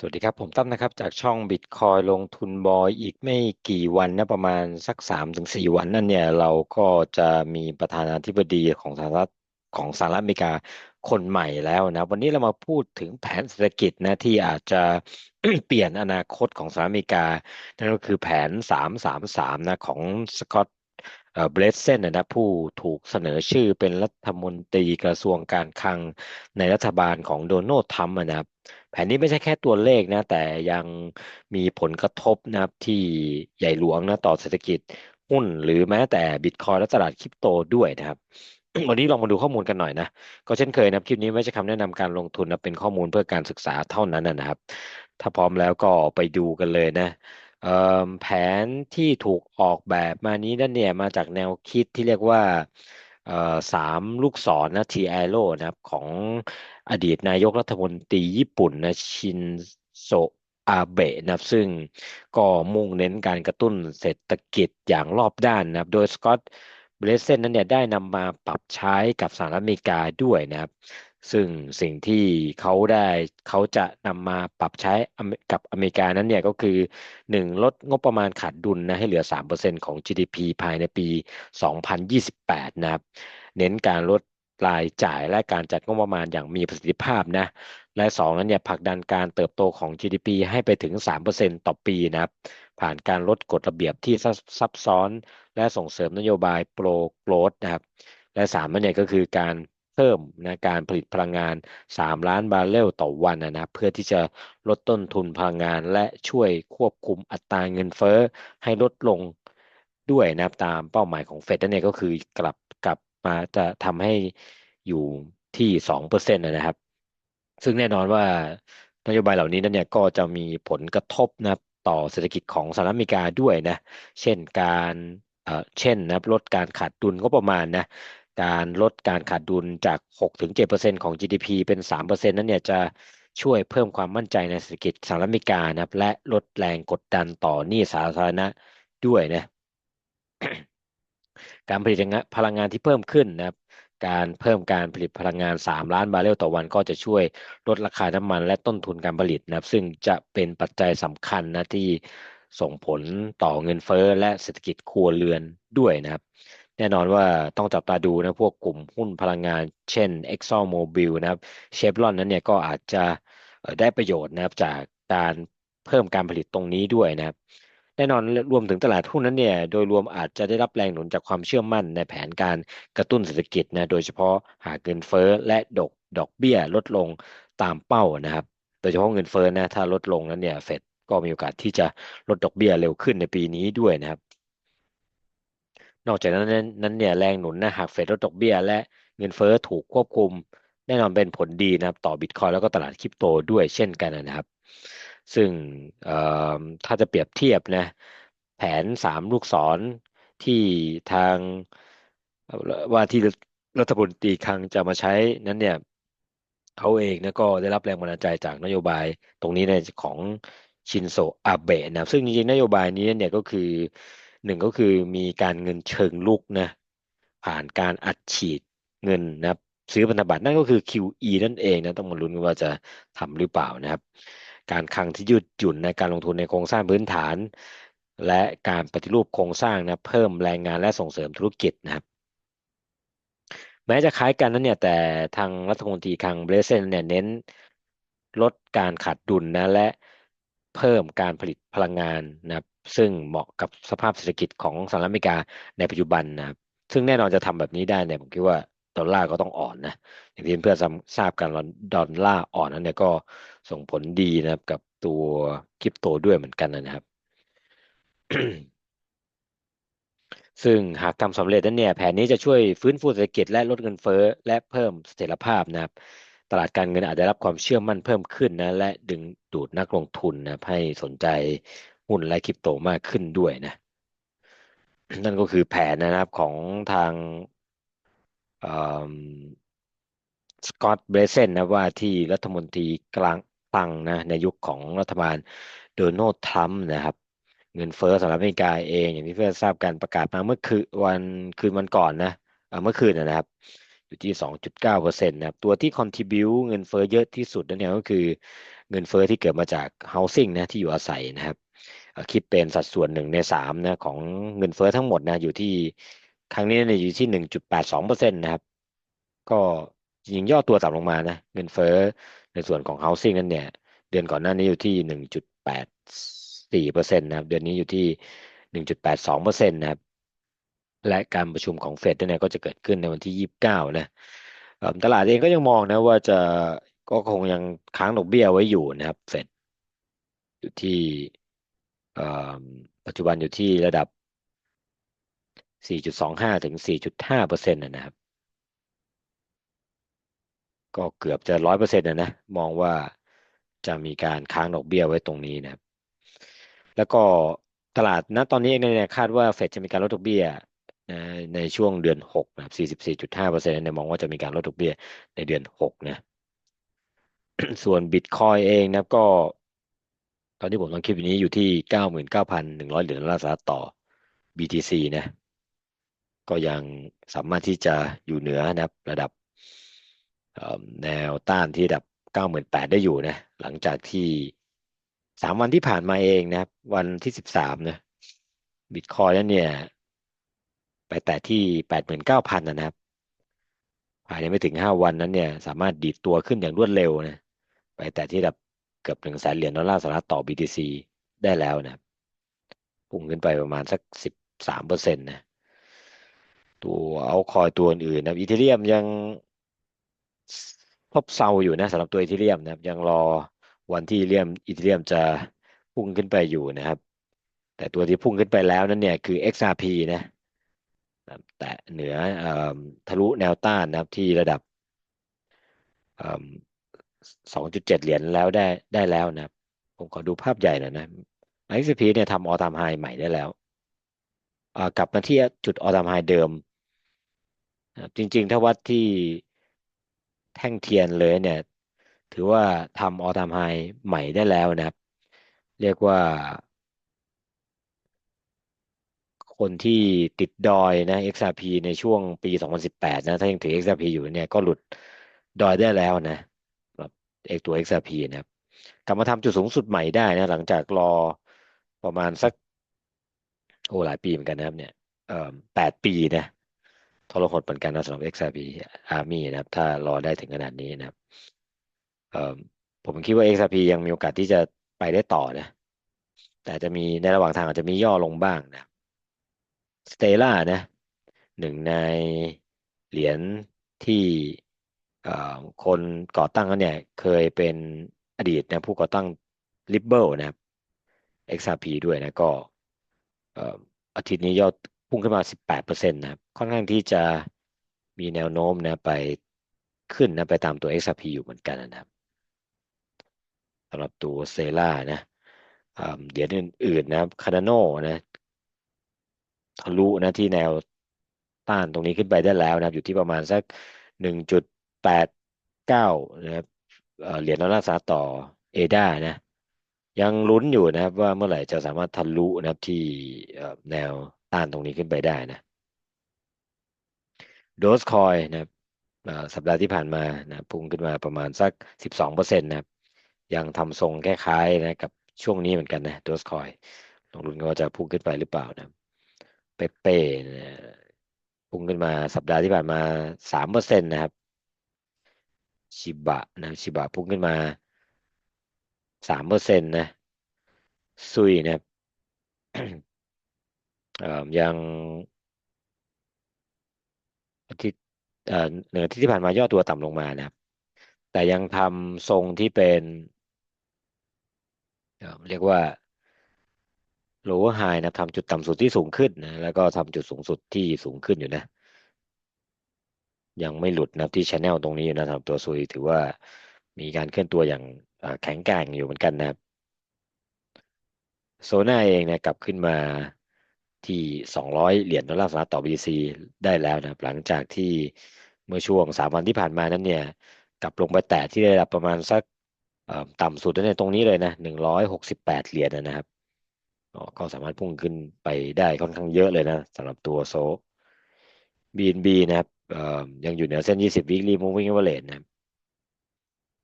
สวัสดีครับ ผมตั้มนะครับ จากช่องบิตคอยลงทุนบอยอีกไม่กี่วันนะประมาณสักสามถึงสี่วันนั่นเนี่ย เราก็จะมีประธานาธิบดีของสหรัฐของสหรัฐอเมริกาคนใหม่แล้วนะ วันนี้เรามาพูดถึงแผนเศรษฐกิจนะที่อาจจะเปลี่ยนอนาคตของสหรัฐอเมริกา นั่นก็คือแผนสามสามสามนะของสกอต เบรสเซนนะผู้ถูกเสนอชื่อเป็นรัฐมนตรีกระทรวงการคลังในรัฐบาลของโดนัลด์ทรัมป์นะครับแผนนี้ไม่ใช่แค่ตัวเลขนะ แต่ยังมีผลกระทบนะครับที่ใหญ่หลวงนะต่อเศรษฐกิจหุ้นหรือแม้แต่บิตคอยและตลาดคริปโตด้วยนะครับวันนี้ลองมาดูข้อมูลกันหน่อยนะ ก็เช่นเคยนะคลิปนี้ไม่ใช่คำแนะนำการลงทุนนะเป็นข้อมูลเพื่อการศึกษาเท่านั้นนะครับ ถ้าพร้อมแล้วก็ไปดูกันเลยนะ แผนที่ถูกออกแบบมานี้นั่นเนี่ยมาจากแนวคิดที่เรียกว่าสามลูกศรนะทีไอโร่นะครับของอดีตนายกรัฐมนตรีญี่ปุ่นนะชินโซอาเบะนะครับซึ่งก็มุ่งเน้นการกระตุ้นเศรษฐกิจอย่างรอบด้านนะครับโดยสกอตเบรเซนนั้นเนี่ยได้นำมาปรับใช้กับสหรัฐอเมริกาด้วยนะครับ ซึ่งสิ่งที่เขาได้เขาจะนำมาปรับใช้กับอเมริกานั้นเนี่ยก็คือหนึ่งลดงบประมาณขาดดุลนะให้เหลือ 3%ของ GDP ภายในปี 2028 นะครับ เน้นการลดรายจ่ายและการจัดงบประมาณอย่างมีประสิทธิภาพนะ และสองนั้นเนี่ยผลักดันการเติบโตของ GDP ให้ไปถึง 3%ต่อปีนะครับ ผ่านการลดกฎระเบียบที่ซับซ้อน และส่งเสริมนโยบายโปรโกรดนะครับ และสามนั่นเนี่ยก็คือการ พิ่มนะการผลิตพลังงาน 3 ล้านบาร์เรลต่อวันนะนะเพื่อที่จะลดต้นทุนพลังงานและช่วยควบคุมอัตราเงินเฟ้อให้ลดลงด้วยนะตามเป้าหมายของเฟดนั่นเองก็คือกลับกลับมาจะทำให้อยู่ที่สองเปอร์เซ็นต์นะครับ ซึ่งแน่นอนว่านโยบายเหล่านี้นั่นเนี่ยก็จะมีผลกระทบนะต่อเศรษฐกิจของสหรัฐอเมริกาด้วยนะ เช่นการเอ่อเช่นนะลดการขาดดุลก็ประมาณนะ การลดการขาดดุลจาก 6-7%ของ GDP เป็น 3%นั้นเนี่ยจะช่วยเพิ่มความมั่นใจในเศรษฐกิจสหรัฐอเมริกานะครับ และลดแรงกดดันต่อหนี้สาธารณะด้วยนะการผลิตพลังงานที่เพิ่มขึ้นนะครับ การเพิ่มการผลิตพลังงาน 3 ล้านบาร์เรลต่อวันก็จะช่วยลดราคาน้ำมันและต้นทุนการผลิตนะครับ ซึ่งจะเป็นปัจจัยสำคัญนะที่ส่งผลต่อเงินเฟ้อและเศรษฐกิจครัวเรือนด้วยนะครับ แน่นอนว่าต้องจับตาดูนะพวกกลุ่มหุ้นพลังงาน เช่น Exxon Mobil นะครับเชฟรอนนั้นเนี่ยก็อาจจะได้ประโยชน์นะครับจากการเพิ่มการผลิตตรงนี้ด้วยนะครับ แน่นอนรวมถึงตลาดหุ้นนั้นเนี่ยโดยรวมอาจจะได้รับแรงหนุนจากความเชื่อมั่นในแผนการกระตุ้นเศรษฐกิจนะโดยเฉพาะหากเงินเฟ้อและดอกดอกเบี้ยลดลงตามเป้านะครับ โดยเฉพาะเงินเฟ้อนะถ้าลดลงนั้นเนี่ยเฟดก็มีโอกาสที่จะลดดอกเบี้ยเร็วขึ้นในปีนี้ด้วยนะครับ นอกจากนั้นนั้นเนี่ยแรงหนุนนะหากเฟดลดดอกเบี้ย และเงินเฟ้อถูกควบคุม แน่นอนเป็นผลดีนะครับต่อบิตคอยแล้วก็ตลาดคริปโตด้วยเช่นกันนะครับ ซึ่งถ้าจะเปรียบเทียบนะแผนสามลูกศรที่ทางว่าที่รัฐมนตรีคลังจะมาใช้นั้นเนี่ยเขาเองนะก็ได้รับแรงบันดาลใจจากนโยบายตรงนี้ในของชินโซอาเบะนะซึ่งจริงๆนโยบายนี้เนี่ยก็คือ หนึ่งก็คือมีการเงินเชิงลุกนะผ่านการอัดฉีดเงินนะครับซื้อพันธบัตรนั่นก็คือ QE นั่นเองนะต้องมาลุ้นว่าจะทำหรือเปล่านะครับ การคลังที่ยืดหยุ่นในการลงทุนในโครงสร้างพื้นฐาน และการปฏิรูปโครงสร้างนะเพิ่มแรงงานและส่งเสริมธุรกิจนะครับ แม้จะคล้ายกันนั้นเนี่ยแต่ทางรัฐมนตรีคลังเบรเซนเนี่ยเน้นลดการขาดดุลนะและเพิ่มการผลิตพลังงานนะครับ ซึ่งเหมาะกับสภาพเศรษฐกิจของสหรัฐอเมริกาในปัจจุบันนะครับซึ่งแน่นอนจะทำแบบนี้ได้เนี่ยผมคิดว่าดอลลาร์ก็ต้องอ่อนนะอย่างที่เพื่อนทราบกันดอลลาร์อ่อนนั้นเนี่ยก็ส่งผลดีนะครับกับตัวคริปโตด้วยเหมือนกันนะครับ ซึ่งหากทำสำเร็จนั้นเนี่ยแผนนี้จะช่วยฟื้นฟูเศรษฐกิจและลดเงินเฟ้อ และเพิ่มเสถียรภาพนะครับ ตลาดการเงินอาจจะรับความเชื่อมั่นเพิ่มขึ้นนะ และดึงดูดนักลงทุนนะให้สนใจ หุ้นและคริปโตมากขึ้นด้วยนะ นั่นก็คือแผนนะครับของทางสกอตเบรเซนนะว่าที่รัฐมนตรีกลางตังนะในยุคของรัฐบาลโดนัลด์ทรัมป์นะครับ เงินเฟ้อสหรัฐอเมริกาเอง อย่างที่เพื่อนทราบการประกาศมาเมื่อคืนวันคืนวันก่อนนะเมื่อคืนนะครับ อยู่ที่ 2.9เปอร์เซ็นต์นะครับตัวที่ contribu เงินเฟ้อเยอะที่สุดนั่นเนี่ยก็คือเงินเฟ้อที่เกิดมาจาก housing นะที่อยู่อาศัยนะครับ คิดเป็นสัดส่วนหนึ่งในสามนะของเงินเฟ้อทั้งหมดนะอยู่ที่ครั้งนี้เนี่ยอยู่ที่หนึ่งจุดแปดสองเปอร์เซ็นต์นะครับ ก็จริงย่อตัวต่ำลงมานะเงินเฟ้อในส่วนของ housing นั่นเนี่ย เดือนก่อนหน้านี้อยู่ที่หนึ่งจุดแปดสี่เปอร์เซ็นต์นะครับ เดือนนี้อยู่ที่หนึ่งจุดแปดสองเปอร์เซ็นต์นะครับ และการประชุมของเฟดเนี่ยก็จะเกิดขึ้นในวันที่ยี่สิบเก้านะตลาดเองก็ยังมองนะว่าจะก็คงยังค้างดอกเบี้ยไว้อยู่นะครับ เฟดอยู่ที่ ปัจจุบันอยู่ที่ระดับ 4.25 ถึง 4.5เปอร์เซ็นต์นะครับ ก็เกือบจะร้อยเปอร์เซ็นต์นะนะ มองว่าจะมีการค้างดอกเบี้ยไว้ตรงนี้นะครับ แล้วก็ตลาดณตอนนี้เองเนี่ยคาดว่าเฟดจะมีการลดดอกเบี้ยในช่วงเดือน6นะครับ44.5เปอร์เซ็นต์เนี่ยมองว่าจะมีการลดดอกเบี้ยในเดือน6นะ ส่วนบิตคอยเองนะก็ ตอนที่ผมลองคลิปนี้อยู่ที่เก้าหมื่นเก้าพันหนึ่งร้อยเหรียญดอลลาร์สหรัฐต่อ BTC นะ ก็ยังสามารถที่จะอยู่เหนือนะครับระดับแนวต้านที่ระดับเก้าหมื่นแปดได้อยู่นะ หลังจากที่สามวันที่ผ่านมาเองนะครับ วันที่สิบสามนะบิตคอยนั้นเนี่ย ไปแตะที่แปดหมื่นเก้าพันนะครับภายในไม่ถึงห้าวันนั้นเนี่ย สามารถดีดตัวขึ้นอย่างรวดเร็วนะไปแต่ที่ระดับ เกือบหนึ่งแสนเหรียญดอลลาร์สหรัฐต่อ BTC ได้แล้วนะพุ่งขึ้นไปประมาณสักสิบสามเปอร์เซ็นต์นะตัวเอาคอยตัวอื่นนะอีเทเรียมยังพบเซาอยู่นะสำหรับตัวอีเทเรียมนะครับ ยังรอวันที่เรียมอีเทเรียมจะพุ่งขึ้นไปอยู่นะครับ แต่ตัวที่พุ่งขึ้นไปแล้วนั้นเนี่ยคือ XRP นะแต่เหนือทะลุแนวต้านนะครับที่ระดับ สองจุดเจ็ดเหรียญแล้วได้ได้แล้วนะผมขอดูภาพใหญ่หน่อยนะ XRP เนี่ยทำออทามไฮใหม่ได้แล้วกลับมาที่จุดออทามไฮเดิม จริงๆ ถ้าวัดที่แท่งเทียนเลยเนี่ย ถือว่าทำออทามไฮใหม่ได้แล้วนะครับ เรียกว่า คนที่ติดดอยนะ XRP ในช่วงปี 2018 นะ ถ้ายังถือ XRP อยู่เนี่ยก็หลุดดอยได้แล้วนะ เอกตัว XRP นะครับกลับมาทำจุดสูงสุดใหม่ได้นะหลังจากรอประมาณสักโอ้หลายปีเหมือนกันนะครับเนี่ยเอ่อแปดปีนะทรหดเหมือนกันนะสำหรับ XRP Army นะครับ ถ้ารอได้ถึงขนาดนี้นะครับเอ่อผมคิดว่า XRP ยังมีโอกาสที่จะไปได้ต่อนะ แต่จะมีในระหว่างทางอาจจะมีย่อลงบ้างนะสเตล่านะหนึ่งในเหรียญที่ คนก่อตั้งเนี่ยเคยเป็นอดีตนะผู้ก่อตั้ง r i b b l e นะครับ XRP ด้วยนะก็อาทิตย์นี้ยอดพุ่งขึ้นมา 18%นะครับค่อนข้างที่จะมีแนวโน้มนะไปขึ้นนะไปตามตัว XRP อยู่เหมือนกันนะครับสำหรับตัวเซล่านะเดี๋ยวอื่นๆนะคาร์โนนะทะลุนะที่แนวต้านตรงนี้ขึ้นไปได้แล้วนะครับอยู่ที่ประมาณสักหนึ่งจุด แปดเก้านะครับเหรียญดอลลาร์สหรัฐต่อเอดานะ ยังลุ้นอยู่นะครับ ว่าเมื่อไหร่จะสามารถทะลุนะครับที่แนวต้านตรงนี้ขึ้นไปได้นะโดสคอยนะครับสัปดาห์ที่ผ่านมานะพุ่งขึ้นมาประมาณสักสิบสองเปอร์เซ็นต์นะครับ ยังทำทรงคล้ายๆนะกับช่วงนี้เหมือนกันนะโดสคอยลงลุ้นว่าจะพุ่งขึ้นไปหรือเปล่านะเปเป้พุ่งขึ้นมาสัปดาห์ที่ผ่านมาสามเปอร์เซ็นต์นะครับ ชิบะนะชิบะพุ่งขึ้นมาสามเปอร์เซ็นต์นะซุยนะยังอาทิตย์เหนือที่ที่ผ่านมาย่อตัวต่ำลงมานะครับ แต่ยังทำทรงที่เป็นเรียกว่าโลว์ไฮนะทำจุดต่ำสุดที่สูงขึ้นนะแล้วก็ทำจุดสูงสุดที่สูงขึ้นอยู่นะ ยังไม่หลุดนะที่ชแนลตรงนี้นะสำหรับ ตัวซุยถือว่ามีการเคลื่อนตัวอย่างแข็งแกร่งอยู่เหมือนกันนะครับโซน่าเองนะกลับขึ้นมาที่ 200 เหรียญดอลลาร์สหรัฐต่อ BTC ได้แล้วนะหลังจากที่เมื่อช่วง 3 วันที่ผ่านมานั้นเนี่ยกลับลงไปแตะที่ระดับประมาณสักต่ำสุดในตรงนี้เลยนะ 168 เหรียญนะครับก็สามารถพุ่งขึ้นไปได้ค่อนข้างเยอะเลยนะสำหรับตัวโซ BNB นะครับ ยังอยู่เหนือเส้น 20 weekly moving average นะครับ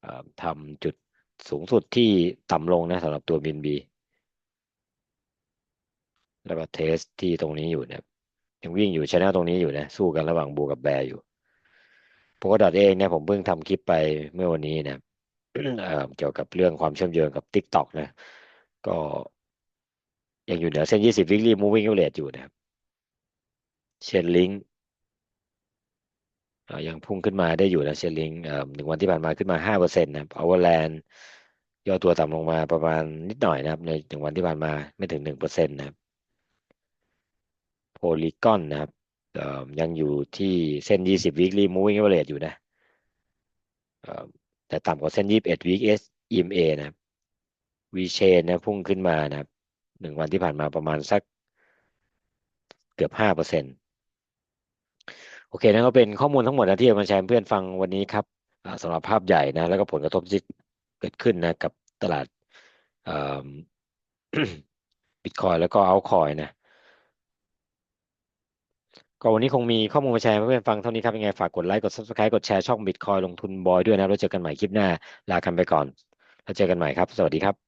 เอ่อทำจุดสูงสุดที่ต่ำลงนะสำหรับตัวบินบีแล้วก็เทสที่ตรงนี้อยู่นะครับยังวิ่งอยู่ชแนลตรงนี้อยู่นะ สู้กันระหว่างบูกับแบร์อยู่โพกดอทเองเนี่ยผมเพิ่งทำคลิปไปเมื่อวันนี้นะเเกี่ยวกับเรื่องความเชื่อมโยงกับ TikTok นะ ก็ยังอยู่เหนือเส้น 20 weekly moving average อยู่นะครับเชนลิง ยังพุ่งขึ้นมาได้อยู่นะเชลิงหนึ่งวันที่ผ่านมาขึ้นมาห้าเปอร์เซ็นต์นะครับเอเวอร์แลนด์ย่อตัวต่ำลงมาประมาณนิดหน่อยนะครับ ในหนึ่งวันที่ผ่านมาไม่ถึงหนึ่งเปอร์เซ็นต์นะครับโพลีกอนนะครับยังอยู่ที่เส้น 20 weekly moving average อยู่นะแต่ต่ำกว่าเส้น 21 week S EMA นะครับ V chain นะพุ่งขึ้นมานะครับหนึ่งวันที่ผ่านมาประมาณสักเกือบห้าเปอร์เซ็นต์ โอเคนั่นก็เป็นข้อมูลทั้งหมดนะที่มาแชร์เพื่อนฟังวันนี้ครับอ่าสำหรับภาพใหญ่นะ แล้วก็ผลกระทบที่เกิดขึ้นนะ กับตลาดบิตคอยแล้วก็เอาคอยนะก็วันนี้คงมีข้อมูลมาแชร์เพื่อนฟังเท่านี้ครับ ยังไงฝากกดไลค์กด subscribe กดแชร์ช่องบิตคอยลงทุนบอยด้วยนะแล้วเจอกันใหม่คลิปหน้า ลากันไปก่อน แล้วเจอกันใหม่ครับ สวัสดีครับ